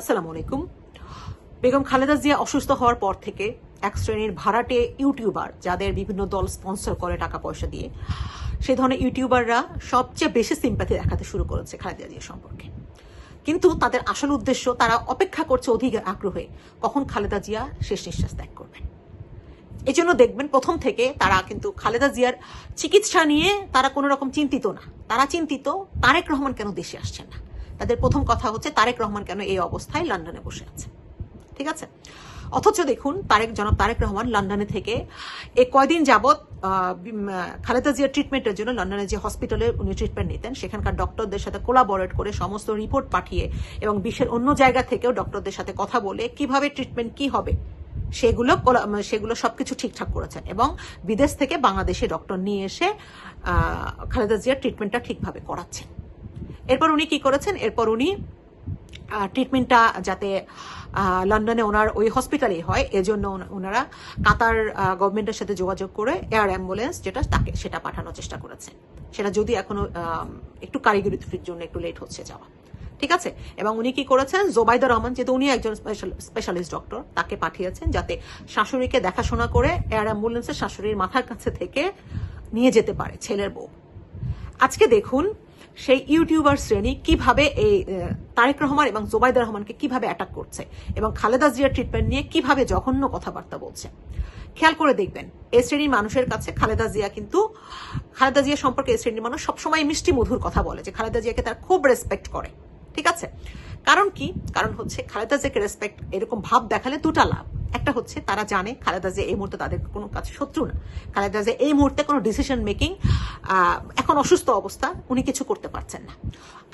আসসালামু আলাইকুম। বেগম খালেদা জিয়া অসুস্থ হওয়ার পর থেকে এক শ্রেণির ভাড়াটে ইউটিউবার যাদের বিভিন্ন দল স্পন্সর করে টাকা পয়সা দিয়ে সেই ধরনের ইউটিউবাররা সবচেয়ে বেশি সিম্প্যাথি দেখাতে শুরু করেছে খালেদা জিয়া সম্পর্কে। কিন্তু তাদের আসল উদ্দেশ্য, তারা অপেক্ষা করছে অধিক আগ্রহে কখন খালেদা জিয়া শেষ নিঃশ্বাস ত্যাগ করবেন। জন্য দেখবেন প্রথম থেকে তারা কিন্তু খালেদা জিয়ার চিকিৎসা নিয়ে তারা কোনো রকম চিন্তিত না। তারা চিন্তিত তারেক রহমান কেন দেশে আসছেন না? তাদের প্রথম কথা হচ্ছে, তারেক রহমান কেন এই অবস্থায় লন্ডনে বসে আছে? ঠিক আছে? অথচ দেখুন, তারেক, জনাব তারেক রহমান লন্ডনে থেকে এ কয়দিন যাবৎ খালেদা জিয়ার ট্রিটমেন্টের জন্য লন্ডনে যে হসপিটালে উনি ট্রিটমেন্ট নিতেন, সেখানকার ডক্টরদের সাথে কোলাবরেট করে সমস্ত রিপোর্ট পাঠিয়ে এবং বিশ্বের অন্য জায়গা থেকেও ডক্টরদের সাথে কথা বলে কীভাবে ট্রিটমেন্ট কি হবে, সেগুলো সেগুলো সবকিছু ঠিকঠাক করেছেন এবং বিদেশ থেকে বাংলাদেশে ডক্টর নিয়ে এসে খালেদা জিয়ার ট্রিটমেন্টটা ঠিকভাবে করাচ্ছেন। এরপর উনি কি করেছেন? এরপর উনি ট্রিটমেন্টটা যাতে লন্ডনে ওনার ওই হসপিটালেই হয়, এজন্য ওনা- ওনারা কাতার গভর্নমেন্টের সাথে যোগাযোগ করে এয়ার অ্যাম্বুলেন্স যেটা তাকে, সেটা পাঠানোর চেষ্টা করেছেন সেটা যদি এখনও একটু কারিগরি ত্রুটির জন্য একটু লেট হচ্ছে যাওয়া। ঠিক আছে? এবং উনি কি করেছেন? জোবাইদা রহমান যেহেতু উনি একজন স্পেশালিস্ট ডক্টর তাকে পাঠিয়েছেন যাতে শাশুড়িকে দেখাশোনা করে এয়ার অ্যাম্বুলেন্সে শাশুড়ির মাথার কাছে থেকে নিয়ে যেতে পারে ছেলের বউ। আজকে দেখুন সেই ইউটিউবার শ্রেণি কীভাবে এই তারেক রহমান এবং জোবাইদা রহমানকে কীভাবে অ্যাটাক করছে এবং খালেদা জিয়ার ট্রিটমেন্ট নিয়ে কীভাবে জঘন্য কথাবার্তা বলছে। খেয়াল করে দেখবেন এই শ্রেণির মানুষের কাছে খালেদা জিয়া কিন্তু, খালেদা জিয়া সম্পর্কে এই শ্রেণির মানুষ সবসময় মিষ্টি মধুর কথা বলে যে খালেদা জিয়াকে তারা খুব রেসপেক্ট করে, ঠিক আছে? কারণ কি? কারণ হচ্ছে খালেদা জিয়াকে রেসপেক্ট এরকম ভাব দেখালে দুটা লাভ। একটা হচ্ছে তারা জানে খালেদা জিয়া এই মুহূর্তে তাদের কোনো কাছে শত্রু না। খালেদা জিয়া এই মুহূর্তে কোনো ডিসিশন মেকিং এখন অসুস্থ অবস্থা, উনি কিছু করতে পারছেন না।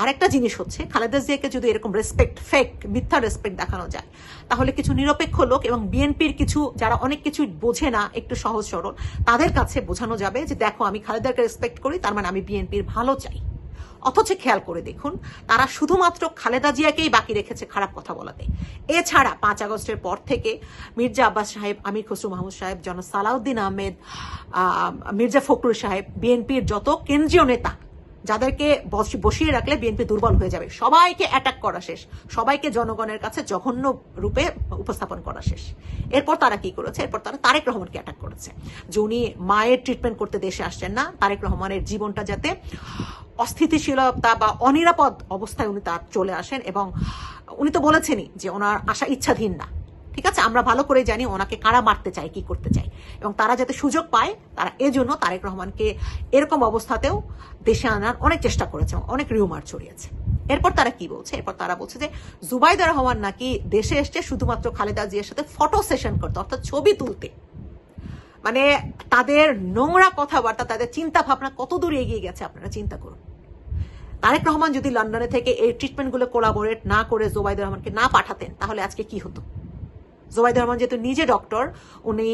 আরেকটা জিনিস হচ্ছে, খালেদা জিয়াকে যদি এরকম রেসপেক্ট ফেক মিথ্যা রেসপেক্ট দেখানো যায়, তাহলে কিছু নিরপেক্ষ লোক এবং বিএনপির কিছু, যারা অনেক কিছু বোঝে না, একটু সহজ সরল, তাদের কাছে বোঝানো যাবে যে, দেখো, আমি খালেদাকে রেসপেক্ট করি, তার মানে আমি বিএনপির ভালো চাই। অথচ খেয়াল করে দেখুন, তারা শুধুমাত্র খালেদা জিয়াকেই বাকি রেখেছে খারাপ কথা বলাতে। এছাড়া পাঁচ আগস্টের পর থেকে মির্জা আব্বাস সাহেব, আমির খসরু মাহমুদ সাহেব, জন সালাউদ্দিন আহমেদ মির্জা ফখরুল সাহেব, বিএনপির যত কেন্দ্রীয় নেতা, যাদেরকে বস- বসিয়ে রাখলে বিএনপি দুর্বল হয়ে যাবে। সবাইকে অ্যাটাক করা শেষ। সবাইকে জনগণের কাছে জঘন্য রূপে উপস্থাপন করা শেষ। এরপর তারা কি করেছে? এরপর তারা তারেক রহমানকে অ্যাটাক করেছে। যে উনি মায়ের ট্রিটমেন্ট করতে দেশে আসছেন না, তারেক রহমানের জীবনটা যাতে অস্থিতিশীলতা বা অনিরাপদ অবস্থায় উনি তার চলে আসেন এবং উনি তো বলেছেনই যে ওনার আশা ইচ্ছাধীন না। ঠিক আছে? আমরা ভালো করে জানি ওনাকে কারা মারতে চায়, কি করতে চায়। এবং তারা যাতে সুযোগ পায়, তারা এজন্য তারেক রহমানকে এরকম অবস্থাতেও দেশে আনার অনেক চেষ্টা করেছে এবং অনেক রিউমার ছড়িয়েছে। এরপর তারা কি বলছে? এরপর তারা বলছে যে, জুবাইদা রহমান নাকি দেশে এসছে শুধুমাত্র খালেদা জিয়ার সাথে ফটো সেশন করতে, অর্থাৎ ছবি তুলতে। মানে তাদের নোংরা কথাবার্তা, তাদের চিন্তা ভাবনা কত দূর এগিয়ে গেছে, আপনারা চিন্তা করুন। তারেক রহমান যদি লন্ডনে থেকে এই ট্রিটমেন্টগুলো কোলাবোরেট না করে জোবাইদুর রহমানকে না পাঠাতেন, তাহলে আজকে কি হতো? জোবাইদুর রহমান যেহেতু নিজে ডক্টর উনি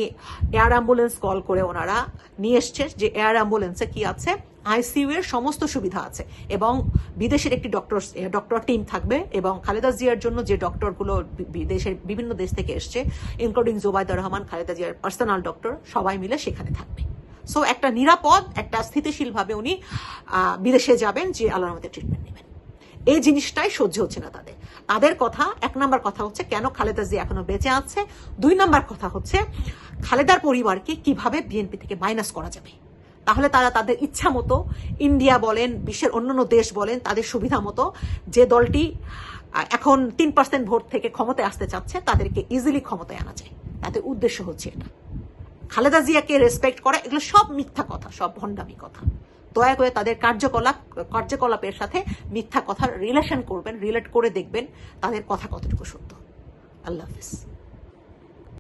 এয়ার অ্যাম্বুলেন্স কল করে ওনারা নিয়ে এসছে যে এয়ার অ্যাম্বুলেন্সে কি আছে? আইসিইউ এর সমস্ত সুবিধা আছে এবং বিদেশের একটি ডক্টর ডক্টর টিম থাকবে এবং খালেদা জিয়ার জন্য যে ডক্টরগুলো বিদেশের বিভিন্ন দেশ থেকে এসছে ইনক্লুডিং জোবাইদুর রহমান, খালেদা জিয়ার পার্সোনাল ডক্টর সবাই মিলে সেখানে থাকবে। সো একটা নিরাপদ, একটা স্থিতিশীলভাবে উনি বিদেশে যাবেন যে আল্লাহর মধ্যে ট্রিটমেন্ট নেবেন। এই জিনিসটাই সহ্য হচ্ছে না তাদের। তাদের কথা, এক নাম্বার কথা হচ্ছে, কেন খালেদা জিয়া এখনও বেঁচে আছে? দুই নাম্বার কথা হচ্ছে, খালেদার পরিবারকে কীভাবে বিএনপি থেকে মাইনাস করা যাবে? তাহলে তারা তাদের ইচ্ছা মতো ইন্ডিয়া বলেন, বিশ্বের অন্যান্য দেশ বলেন, তাদের সুবিধা মতো যে দলটি এখন তিন পার্সেন্ট ভোট থেকে ক্ষমতায় আসতে চাচ্ছে, তাদেরকে ইজিলি ক্ষমতায় আনা যায়। তাদের উদ্দেশ্য হচ্ছে এটা। খালেদা জিয়াকে রেসপেক্ট করা, এগুলো সব মিথ্যা কথা, সব ভণ্ডামি কথা। দয়া করে তাদের কার্যকলাপ, কার্যকলাপের সাথে মিথ্যা কথার রিলেশন করবেন রিলেট করে দেখবেন, তাদের কথা কতটুকু সত্য। আল্লাহ হাফিজ।